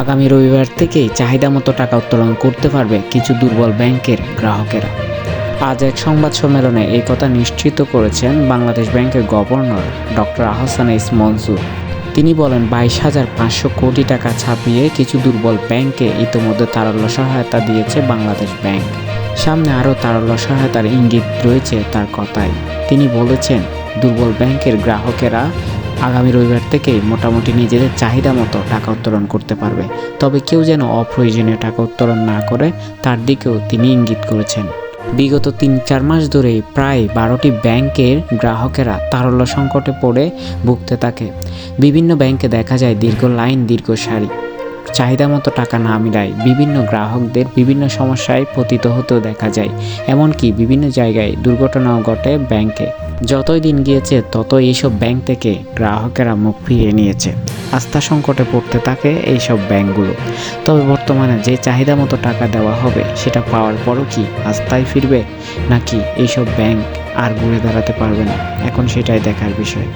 আগামী রবিবার থেকেই চাহিদা মতো টাকা উত্তোলন করতে পারবে কিছু দুর্বল ব্যাংকের গ্রাহকেরা। আজ এক সংবাদ সম্মেলনে এই কথা নিশ্চিত করেছেন বাংলাদেশ ব্যাংকের governor doctor Ahsan H Mansur. তিনি বলেন, বাইশ হাজার পাঁচশো কোটি টাকা ছাপিয়ে কিছু দুর্বল ব্যাংকে ইতোমধ্যে তারল্য সহায়তা দিয়েছে বাংলাদেশ ব্যাংক। সামনে আরও তারল্য সহায়তার ইঙ্গিত রয়েছে তার কথায়। তিনি বলেছেন, দুর্বল ব্যাংকের গ্রাহকেরা আগামী রবিবার থেকেই মোটামুটি নিজেদের চাহিদা মতো টাকা উত্তোলন করতে পারবে। তবে কেউ যেন অপ্রয়োজনীয় টাকা উত্তোলন না করে, তার দিকেও তিনি ইঙ্গিত করেছেন। বিগত তিন চার মাস ধরে প্রায় বারোটি ব্যাংকের গ্রাহকেরা তারল্য সংকটে পড়ে ভুগতে থাকে বিভিন্ন ব্যাংকে দেখা যায় দীর্ঘ লাইন, দীর্ঘ সারি। চাহিদা মতো টাকা না মিলায় বিভিন্ন গ্রাহকদের বিভিন্ন সমস্যায় পতিত হতেও দেখা যায়। এমনকি বিভিন্ন জায়গায় দুর্ঘটনাও ঘটে ব্যাংকে। যতই দিন গিয়েছে, ততই এইসব ব্যাংক থেকে গ্রাহকেরা মুখ ফিরিয়ে নিয়েছে। আস্থা সংকটে পড়তে থাকে এইসব ব্যাংকগুলো। তবে বর্তমানে যে চাহিদা মতো টাকা দেওয়া হবে, সেটা পাওয়ার পরও কি আস্থায় ফিরবে? নাকি এইসব ব্যাংক আর ঘুরে দাঁড়াতে পারবে না? এখন সেটাই দেখার বিষয়।